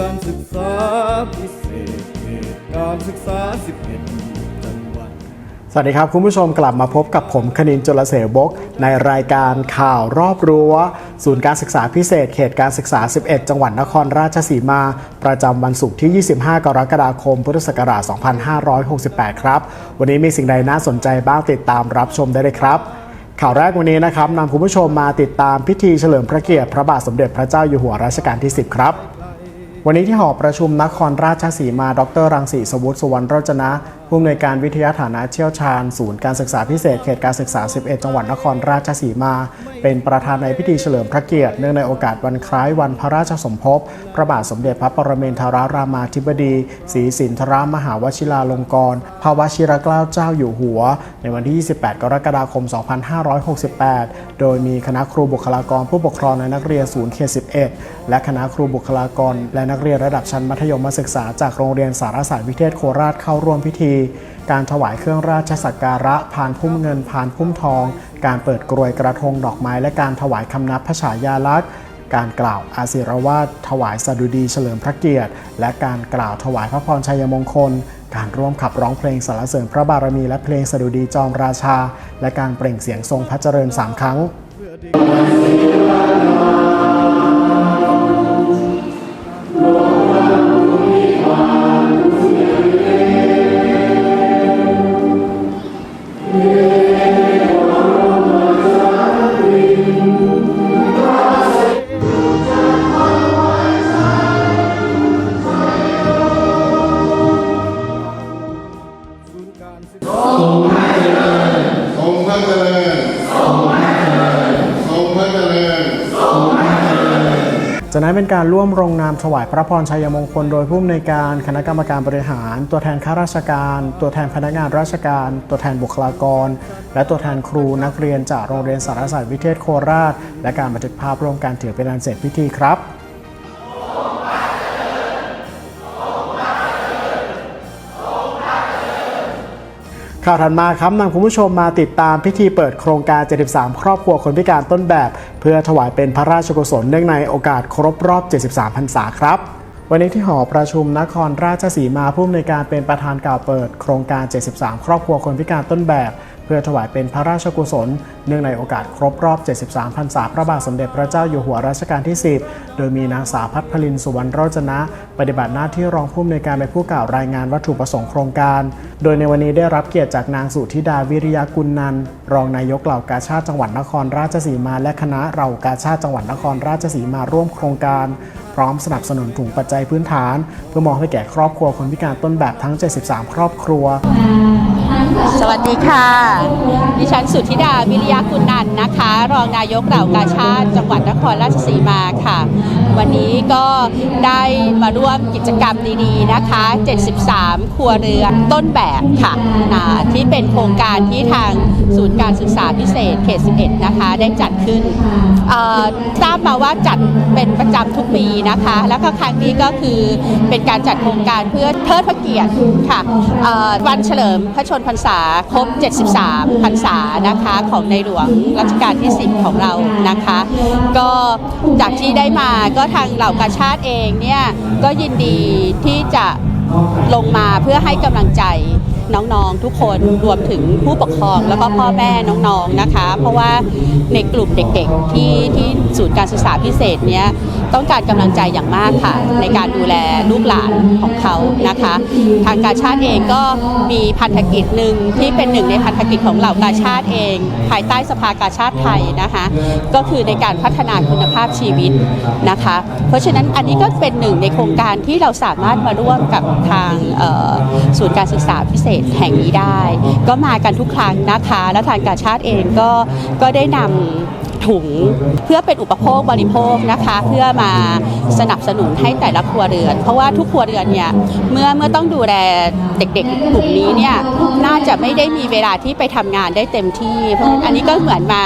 การศึกษาพิเศษเขตการศึกษา 11 จังหวัด สวัสดีครับ คุณผู้ชมกลับมาพบกับผมคณินจุลเสวบก ในรายการข่าวรอบรั้ว ศูนย์การศึกษาพิเศษเขตการศึกษา 11 จังหวัดนครราชสีมา ประจำวันศุกร์ที่ 25 กรกฎาคม พุทธศักราช 2568 ครับ วันนี้มีสิ่งใดน่าสนใจบ้างติดตามรับชมได้เลยครับข่าวแรกวันนี้นะครับนำคุณผู้ชมมาติดตามพิธีเฉลิมพระเกียรติพระบาทสมเด็จพระเจ้าอยู่หัวรัชกาลที่ 10 ครับ วันนี้ที่หอประชุมนครราชสีมา ดร รังสีสวุฒิสุวรรณรจนะ ผู้อำนวยการวิทยาฐานะเชี่ยวชาญ ศูนย์การศึกษาพิเศษเขตการศึกษา 11 จังหวัดนครราชสีมา เป็นประธานในพิธีเฉลิมพระเกียรติเนื่องในโอกาสวันคล้ายวันพระราชสมภพพระบาทสมเด็จพระปรเมนทรรามาธิบดีศรีสินทรมหาวชิราลงกรณ์พระวชิรเกล้าเจ้าอยู่หัว ในวันที่ 28 กรกฎาคม 2568 โดยมีคณะครูบุคลากรผู้ปกครองและนักเรียนศูนย์เขต 11 และคณะครูบุคลากร และนักเรียนระดับชั้นมัธยมศึกษาจากโรงเรียนสารศาสตร์วิเทศโคราชเข้าร่วมพิธีการถวายเครื่องราชสักการะพานพุ่มเงินพานพุ่มทอง การเปิดกรวยกระทงดอกไม้ และการถวายคำนับพระฉายาลักษณ์การกล่าวอาศิรวาทถวายสดุดีเฉลิมพระเกียรติ และการกล่าวถวายพระพรชัยมงคล การร่วมขับร้องเพลงสรรเสริญพระบารมีและเพลงสดุดีจอมราชา และการเปล่งเสียงทรงพระเจริญสามครั้ง การร่วมลงนามถวายพระพรชัยมงคลโดยผู้อำนวยการคณะกรรมการบริหาร ตัวแทนข้าราชการ ตัวแทนพนักงานราชการ ตัวแทนบุคลากร และตัวแทนครูนักเรียนจากโรงเรียนสารศาสตร์วิเทศโคราช และการบันทึกภาพร่วมกันถือเป็นอันเสร็จพิธีครับ ข่าวถัดมาครับนำคุณผู้ชมมาติดตามพิธีเปิดโครงการ 73 ครอบครัวคนพิการต้นแบบ เพื่อถวายเป็นพระราชกุศลเนื่องในโอกาสครบรอบ 73 พรรษาครับวันนี้ที่หอประชุมนครราชสีมาผู้อำนวยการเป็นประธานกล่าวเปิด โครงการ 73 ครอบครัวคนพิการต้นแบบ เพื่อถวายเป็นพระราชกุศลเนื่องในโอกาสครบรอบ 73 พรรษาพระบาทสมเด็จพระเจ้าอยู่หัวรัชกาลที่ 10 โดยมีนางสาวพัฒพลินสุวรรณรจนะ ปฏิบัติหน้าที่รองผู้อำนวยการเป็นผู้กล่าวรายงานวัตถุประสงค์โครงการ โดยในวันนี้ได้รับเกียรติจากนางสุธิดาวิริยกุลนัน รองนายกเหล่ากาชาติจังหวัดนครราชสีมา และคณะเหล่ากาชาติจังหวัดนครราชสีมาร่วมโครงการ พร้อมสนับสนุนถุงปัจจัยพื้นฐาน เพื่อมอบให้แก่ครอบครัวคนพิการต้นแบบทั้ง 73 ครอบครัว สวัสดีค่ะ ฉันสุธิดาวิริยาคุณนันนะคะ รองนายกเหล่ากาชาติ จังหวัดนครราชสีมาค่ะ วันนี้ก็ได้มาร่วมกิจกรรมดีๆนะคะ 73 ครัวเรือนต้นแบบค่ะอ่าที่เป็นโครงการที่ทางศูนย์การศึกษาพิเศษเขต 11 นะคะ ได้จัดขึ้นทราบมาว่าจัดเป็นประจำทุกปีนะคะ แล้วก็ครั้งนี้ก็คือเป็นการจัดโครงการเพื่อเทิดพระเกียรติค่ะวันเฉลิมพระชนพรรษาครบ 73 พรรษานะคะของในหลวงรัชกาลที่ 10 ของเรานะคะ ก็จากที่ได้มาก็ทางเหล่ากาชาติเองเนี่ยก็ยินดีที่จะลงมาเพื่อให้กำลังใจ น้องๆทุกคนรวมถึงผู้ปกครองแล้วก็พ่อแม่น้องๆนะคะ เพราะว่าในกลุ่มเด็กๆที่ที่ศูนย์การศึกษาพิเศษเนี้ยต้องการกำลังใจอย่างมากค่ะ ในการดูแลลูกหลานของเขานะคะ ทางการชาติเองก็มีพันธกิจหนึ่งที่เป็นหนึ่งในพันธกิจของเหล่ากาชาติเอง ภายใต้สภากาชาติไทยนะคะ ก็คือในการพัฒนาคุณภาพชีวิตนะคะ เพราะฉะนั้นอันนี้ก็เป็นหนึ่งในโครงการที่เราสามารถมาร่วมกับทางศูนย์การศึกษาพิเศษแห่งนี้ได้ ก็มากันทุกครั้งนะคะและทางการชาติเองก็ก็ได้นำถุงเพื่อเป็นอุปโภคบริโภคนะคะ เพื่อมาสนับสนุนให้แต่ละครัวเรือน เพราะว่าทุกครัวเรือนเนี่ยเมื่อเมื่อต้องดูแลเด็กๆกลุ่มนี้เนี่ยน่าจะไม่ได้มีเวลาที่ไปทำงานได้เต็มที่ เพราะฉะนั้นอันนี้ก็เหมือนมา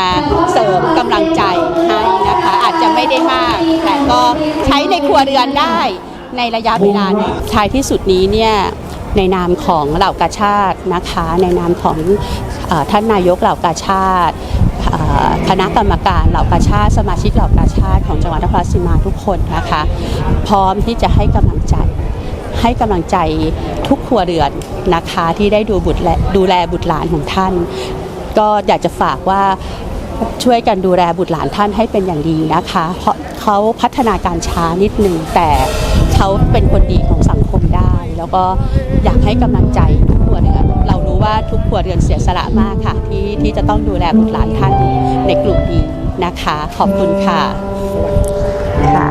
เสริมกำลังใจให้นะคะ อาจจะไม่ได้มาก แต่ก็ใช้ในครัวเรือนได้ในระยะเวลาหนึ่งท้ายที่สุดนี้เนี่ย ในนามของเหล่ากาชาตินะคะ ในนามของอท่านนายกเหล่ากาชาติคณะกรรมการเหล่ากาชาติสมาชิกเหล่ากาชาติของจังหวัดนครราชสีมาทุกคนนะคะ พร้อมที่จะให้กำลังใจให้กำลังใจทุกครัวเรือนนะคะที่ได้ดูบุตรและดูแลบุตรหลานของท่าน ก็อยากจะฝากว่าช่วยกันดูแลบุตรหลานท่านให้เป็นอย่างดีนะคะ เพราะเขาพัฒนาการช้านิดหนึ่งแต่เขาเป็นคนดีของสังคม แล้วก็อยากให้กำลังใจทุกครัวเรือนเรารู้ว่าทุกครัวเรือนเสียสละมากค่ะ ที่ที่จะต้องดูแลบุตรหลานท่านในกลุ่มนี้นะคะ ขอบคุณค่ะค่ะ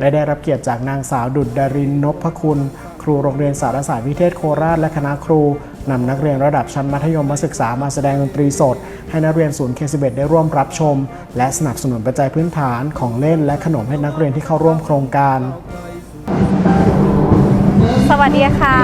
และได้รับเกียรติจากนางสาวดุดดารินนพคุณ ครูโรงเรียนสารศาสตร์วิเทศโคราชและคณะครูนำนักเรียนระดับชั้นมัธยมศึกษามาแสดงดนตรีสด ให้นักเรียนศูนย์เคสเบได้ร่วมรับชม และสนับสนุนปัจจัยพื้นฐานของเล่นและขนมให้นักเรียนที่เข้าร่วมโครงการ สวัสดีค่ะ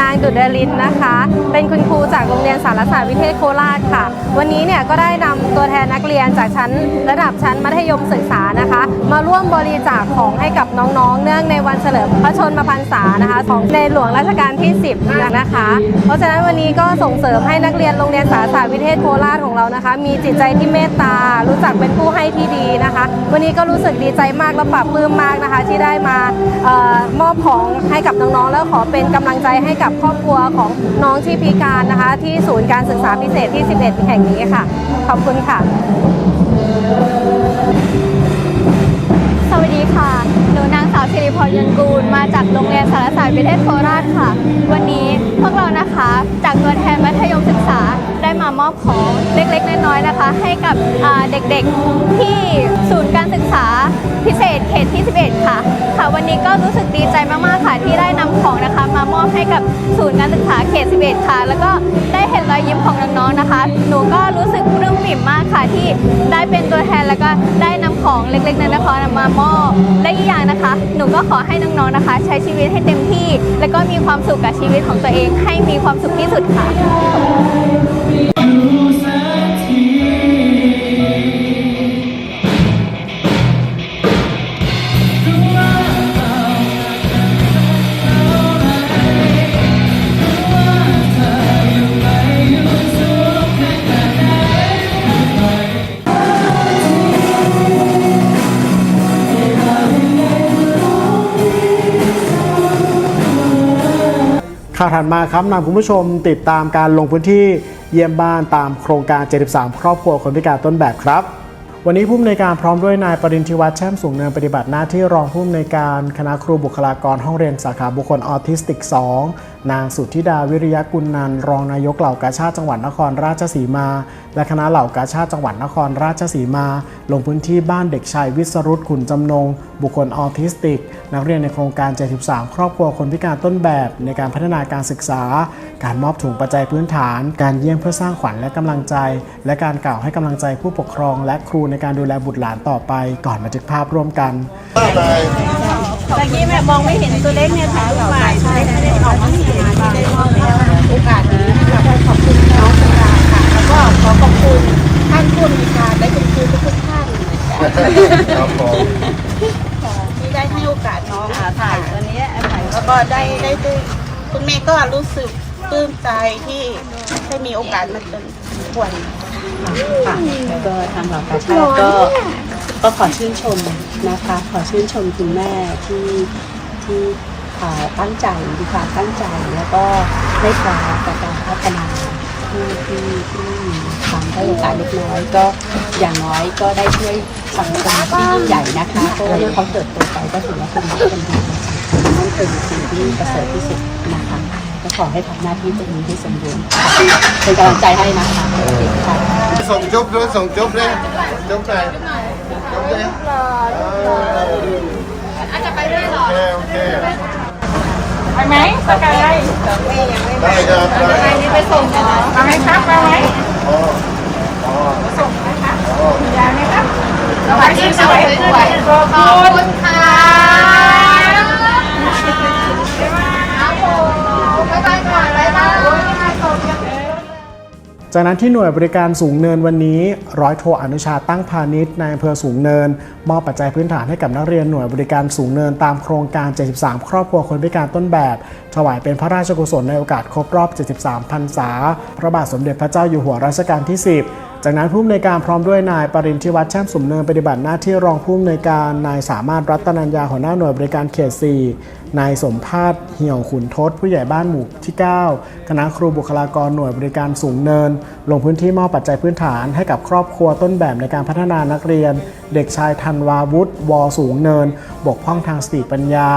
นางดุดดารินนะคะ เป็นคุณครูจากโรงเรียนสารศาสตร์วิเทศโคราชค่ะ วันนี้เนี่ยก็ได้นำตัวแทนนักเรียนจากชั้นระดับชั้นมัธยมศึกษานะคะ มาร่วมบริจาคของให้กับน้องๆ เนื่องในวันเฉลิมพระชนมพรรษานะคะของในหลวงรัชกาลที่ 10 นะคะ เพราะฉะนั้นวันนี้ก็ส่งเสริมให้นักเรียนโรงเรียนสารศาสตร์วิเทศโคราชของเรานะคะ มีจิตใจที่เมตตา รู้จักเป็นผู้ให้ที่ดีนะคะ วันนี้ก็รู้สึกดีใจมากและปลาบปลื้มมากนะคะ ที่ได้มาออมอบของให้กับน้องๆแล้วขอเป็นกำลังใจให้กับครอบครัวของน้องที่พิการนะคะ ที่ศูนย์การศึกษาพิเศษที่ 11 แห่งนี้ค่ะ ขอบคุณค่ะ สวัสดีค่ะ หนูนางสาวสิริพรยันกูล มาจากโรงเรียนสารศาสตร์วิเทศโคราชค่ะ วันนี้พวกเรานะคะ จากตัวแทนมัธยมศึกษาได้มามอบของเล็กๆ น้อยๆนะคะ ให้กับเด็กๆที่ศูนย์การศึกษาพิเศษเขตที่ 11 ค่ะ ค่ะ วันนี้ก็รู้สึกดีใจมากๆค่ะที่ อบให้กับศูนย์การศึกษาเขต 11 ค่ะ แล้วก็ได้เห็นรอยยิ้มของน้องๆนะคะ หนูก็รู้สึกปลื้มปิ่มมากค่ะที่ได้เป็นตัวแทนแล้วก็ได้นำของเล็กๆนั้นนะคะมามอบและอีกอย่างนะคะ หนูก็ขอให้น้องๆนะคะ ใช้ชีวิตให้เต็มที่ แล้วก็มีความสุขกับชีวิตของตัวเอง ให้มีความสุขที่สุดค่ะ ข่าวถัดมาครับนำคุณผู้ชมติดตามการลงพื้นที่เยี่ยมบ้านตามโครงการ 73 ครอบครัวคนพิการต้นแบบครับวันนี้ผู้อำนวยการพร้อมด้วยนายปรินทิวัฒน์แช่มสูงเนินปฏิบัติหน้าที่รองผู้อำนวยการคณะครูบุคลากรห้องเรียนสาขาบุคคลออทิสติก 2 นางสุทธิดาวิริยกุลนันรองนายกเหล่ากาชาติจังหวัดนครราชสีมา และคณะเหล่ากาชาติจังหวัดนครราชสีมา ลงพื้นที่บ้านเด็กชายวิสรุตขุนจำนง บุคคลออทิสติก นักเรียนในโครงการ 73 ครอบครัวคนพิการต้นแบบในการพัฒนาการศึกษา การมอบถุงปัจจัยพื้นฐาน การเยี่ยมเพื่อสร้างขวัญและกำลังใจ และการกล่าวให้กำลังใจผู้ปกครอง และครูในการดูแลบุตรหลานต่อไป ก่อนบันทึกภาพร่วมกัน ตะกี้แม่มองไม่เห็นตัวเล็กเนี่ยถ่ายรูปมาใช่ไม่ได้ออกมาเห็นมาได้มอบแล้วโอกาสนี้นะคะขอบคุณน้องสุดาค่ะแล้วก็ขอขอบคุณท่านผู้มีการและคุณครูทุกท่านครับผมที่ได้ให้โอกาสน้องถ่ายตัวนี้ถ่ายแล้วก็ได้ได้คุณแม่ก็รู้สึกปลื้มใจที่ได้มีโอกาสมาจนวันค่ะแล้วก็ทางเหล่ากาชาติ ก็ขอชื่นชมนะคะ ขอชื่นชมคุณแม่ที่ที่ตั้งใจดีค่ะตั้งใจแล้วก็ไม่พลาดกับการพัฒนาที่ที่ที่มีความได้โอกาสเล็กน้อย ก็อย่างน้อยก็ได้ช่วยสังคมที่ยิ่งใหญ่นะคะเพราะว่าเมื่อเขาเติบโตไปก็ถือว่าเป็นคนดีของสังคมนั่นคือสิ่งที่ประเสริฐที่สุดนะคะก็ขอให้ทำหน้าที่ตรงนี้ให้สมบูรณ์เป็นกำลังใจให้นะคะส่งจุ๊บด้วยส่งจุ๊บเลยจุ๊บห น่อยจุ๊บเลยอาจจะไปด้วยหรอโอเคไปไหมสกายโอเคได้ครับได้นี่ไปส่งเหรอมาไหมครับมาไหม อ๋ออ๋อ ยายไหมครับสวัสดีสวัสดีขอบคุณค่ะบ๊ายบายก่อนบ๊ายบาย จากนั้นที่หน่วยบริการสูงเนินวันนี้ ร้อยโทอนุชาตั้งพาณิชย์ในอำเภอสูงเนิน มอบปัจจัยพื้นฐานให้กับนักเรียนหน่วยบริการสูงเนินตามโครงการ 73 ครอบครัวคนพิการต้นแบบ ถวายเป็นพระราชกุศลในโอกาสครบรอบ 73 พรรษา พระบาทสมเด็จพระเจ้าอยู่หัวรัชกาลที่ 10 จากนั้นผู้อำนวยการพร้อมด้วยนายปรินทิวัฒน์แช่มสุมเนินปฏิบัติหน้าที่รองผู้อำนวยการนายสามารถรัตนัญญาหัวหน้าหน่วยบริการเขต 4 นายสมภาษเหี่ยวขุนทศผู้ใหญ่บ้านหมู่ที่ 9 คณะครูบุคลากรหน่วยบริการสูงเนิน ลงพื้นที่มอบปัจจัยพื้นฐานให้กับครอบครัวต้นแบบในการพัฒนานักเรียน เด็กชายธันวาวุฒิวสูงเนิน บกพร่องทางสติปัญญา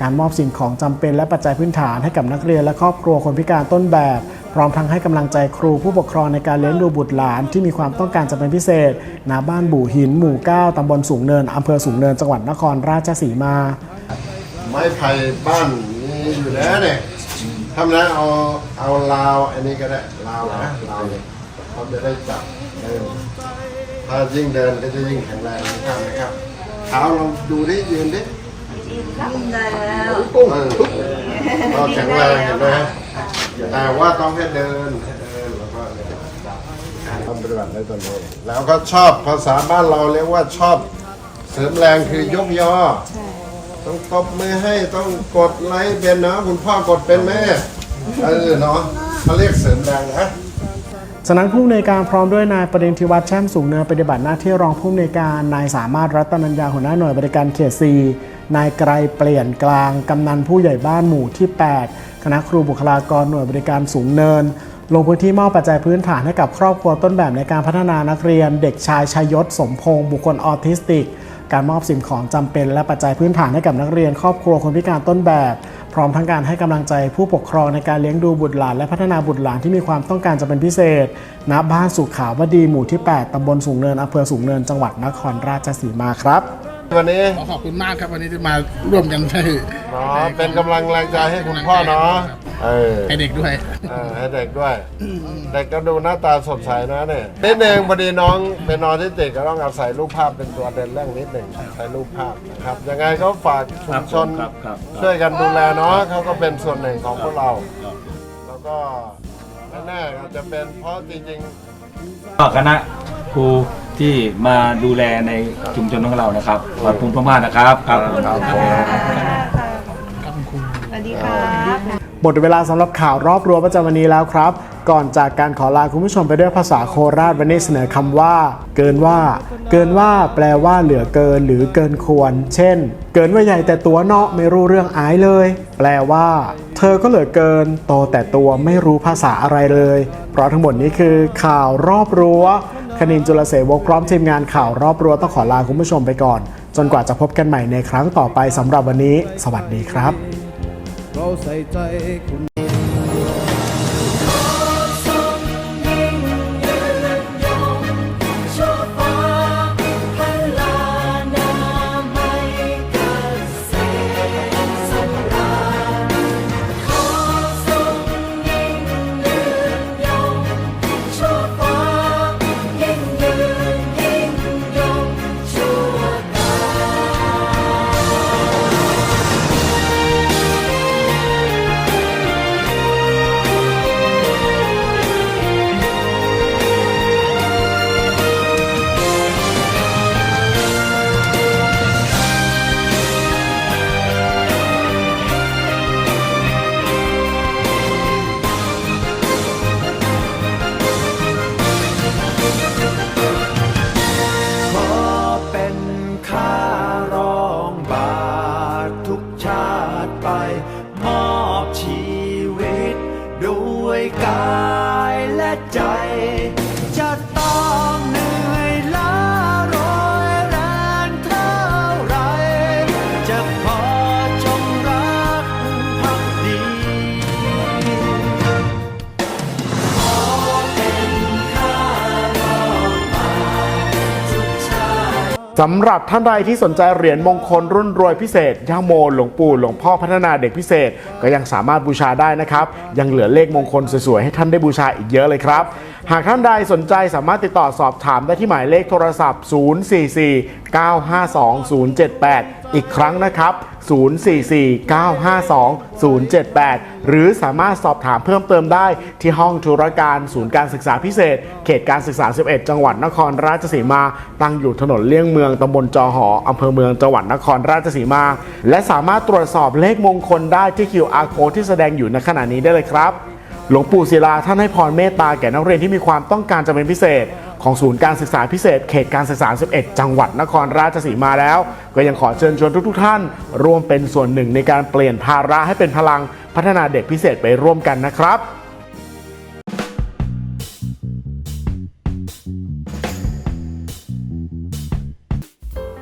การมอบสิ่งของจำเป็นและปัจจัยพื้นฐานให้กับนักเรียนและครอบครัวคนพิการต้นแบบ พร้อมทั้งให้กำลังใจครูผู้ปกครองในการเลี้ยงดูบุตรหลาน ที่มีความต้องการจะเป็นพิเศษณบ้านบู่หิน หมู่ 9ตำบลสูงเนินอำเภอสูงเนินจังหวัดนครราชสีมา ไม้ไผ่บ้านมีอยู่แล้วเนี่ยทำนะเอาเอาลาวอันนี้ก็ได้ลาวนะลาวเนี่ยเขาจะได้จับเดินถ้ายิ่งเดินก็จะยิ่งแข็งแรงนะครับนะครับเท้าลองดูดิยืนดิได้แล้วเราแข็งแรงเห็นไหม แต่ว่าต้องให้เดินให้เดินแล้วก็เนี่ยทำปฏิบัติในตอนนี้แล้วก็ชอบภาษาบ้านเราเรียกว่าชอบเสริมแรงคือยกยอต้องตบมือให้ต้องกดไลค์เป็นนะคุณพ่อกดเป็นแม่เออเนาะเขาเรียกเสริมแรงนะ จานั้นผู้อำนวยการพร้อมด้วยนายประเด็นทิวัฒน์แช่มสูงเนินปฏิบัติหน้าที่รองผู้อำนวยการนายสามารถรัตนัญญาหัวหน้าหน่วยบริการเขตซีนายไกรเปลี่ยนกลางกำนันผู้ใหญ่บ้านหมู่ที่ 8 คณะครูบุคลากรหน่วยบริการสูงเนิน ลงพื้นที่มอบปัจจัยพื้นฐานให้กับครอบครัวต้นแบบในการพัฒนานักเรียน เด็กชายชยศสมพงศ์บุคคลออทิสติก การมอบสิ่งของจำเป็น และปัจจัยพื้นฐานให้กับนักเรียน ครอบครัวคนพิการต้นแบบ พร้อมทั้งการให้กำลังใจผู้ปกครองในการเลี้ยงดูบุตรหลาน และพัฒนาบุตรหลานที่มีความต้องการจะเป็นพิเศษ ณ บ้านสุขาวดีหมู่ที่ 8ตำบลสูงเนินอำเภอสูงเนิน จังหวัดนครราชสีมาครับ วันนี้ขอขอบคุณมากครับวันนี้ที่มาร่วมกันให้เนาะเป็นกำลังแรงใจให้คุณพ่อเนาะเออให้เด็กด้วยเออให้เด็กด้วยเด็กก็ดูหน้าตาสดใสนะเนี่ยนิดนึงพอดีน้องเป็นนอนที่ติดก็ต้องอาศัยรูปภาพเป็นตัวเด่นเรื่องนิดหนึ่งใช้รูปภาพนะครับยังไงก็ฝากชุมชนช่วยกันดูแลเนาะเขาก็เป็นส่วนหนึ่งของพวกเรา แล้วก็แน่ๆอาจจะเป็นเพราะจริงๆ ก็คณะครู ที่มาดูแลในชุมชนของเรานะครับขอบคุณมากๆนะครับครับผมหมดเวลาสำหรับข่าวรอบรั้วประจำวันนี้แล้วครับ ก่อนจากการขอลาคุณผู้ชมไปด้วยภาษาโคราชวันนี้เสนอคำว่า เกินว่า เกินว่าแปลว่าเหลือเกินหรือเกินควร เช่น เกินว่าใหญ่แต่ตัวเนาะไม่รู้เรื่องอายเลย แปลว่า เธอก็เหลือเกิน โตแต่ตัวไม่รู้ภาษาอะไรเลย เพราะทั้งหมดนี้คือข่าวรอบรั้ว คณินจุลเสวกพร้อมทีมงานข่าวรอบรัวต้องขอลาคุณผู้ชมไปก่อน จนกว่าจะพบกันใหม่ในครั้งต่อไปสำหรับวันนี้ สวัสดีครับ เราใส่ใจคุณ สำหรับท่านใดที่สนใจเหรียญมงคลรุ่นรวยพิเศษย่าโมหลวงปู่หลวงพ่อพัฒนาเด็กพิเศษ ก็ยังสามารถบูชาได้นะครับ ยังเหลือเลขมงคลสวยๆให้ท่านได้บูชาอีกเยอะเลยครับ หากท่านใดสนใจสามารถติดต่อสอบถามได้ที่หมายเลขโทรศัพท์ 044-952-078 อีกครั้งนะครับ 044-952-078 หรือสามารถสอบถามเพิ่มเติมได้ที่ห้องธุรการศูนย์การศึกษาพิเศษ เขตการศึกษา 11 จังหวัดนครราชสีมา ตั้งอยู่ถนนเลี่ยงเมืองตำบลจอหออำเภอเมืองจังหวัดนครราชสีมา และสามารถตรวจสอบเลขมงคลได้ที่ QR code ที่แสดงอยู่ในขณะนี้ได้เลยครับ หลวงปู่ศิลาท่านให้พรเมตตาแก่นักเรียนที่มีความต้องการจะเป็นพิเศษ ของศูนย์การศึกษาพิเศษ เขตการศึกษา 11 จังหวัดนครราชสีมาแล้ว ก็ยังขอเชิญชวนทุกๆท่าน ร่วมเป็นส่วนหนึ่งในการเปลี่ยนภาระให้เป็นพลังพัฒนาเด็กพิเศษไปร่วมกันนะครับ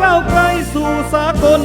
ก้าวไกลสู่สากล